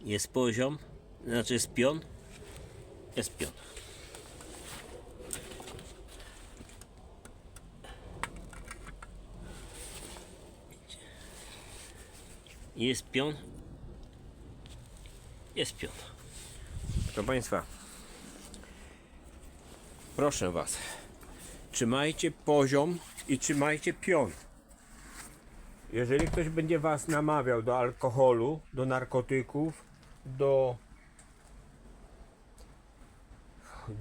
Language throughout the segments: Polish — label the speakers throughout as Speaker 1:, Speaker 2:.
Speaker 1: Jest poziom, znaczy jest pion. Jest pion. Jest pion. Jest pion. Proszę Państwa, proszę Was, trzymajcie poziom i trzymajcie pion. Jeżeli ktoś będzie Was namawiał do alkoholu, do narkotyków, do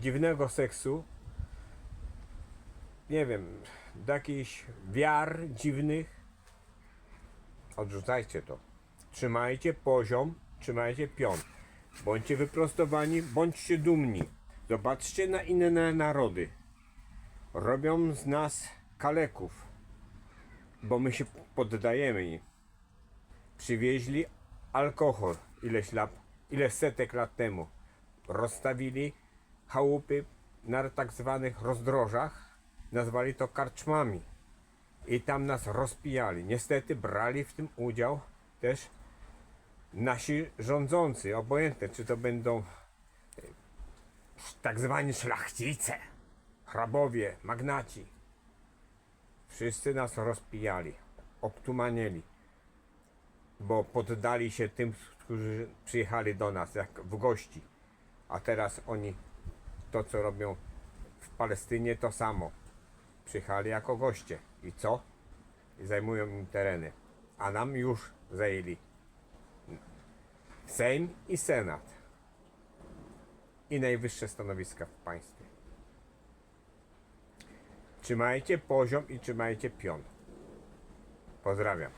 Speaker 1: dziwnego seksu, nie wiem, do jakichś wiar dziwnych, odrzucajcie to. Trzymajcie poziom, trzymajcie pion. Bądźcie wyprostowani, bądźcie dumni. Zobaczcie na inne narody. Robią z nas kaleków, bo my się poddajemy im. Przywieźli alkohol ileś lat, ile setek lat temu. Rozstawili chałupy na tak zwanych rozdrożach, nazwali to karczmami i tam nas rozpijali. Niestety brali w tym udział też nasi rządzący, obojętne czy to będą e, tak zwani szlachcice, hrabowie, magnaci. Wszyscy nas rozpijali, obtumanieli, bo poddali się tym, którzy przyjechali do nas jak w gości. A teraz oni to, co robią w Palestynie, to samo. Przyjechali jako goście. I co? I zajmują im tereny. A nam już zajęli Sejm i Senat. I najwyższe stanowiska w państwie. Trzymajcie poziom i trzymajcie pion. Pozdrawiam.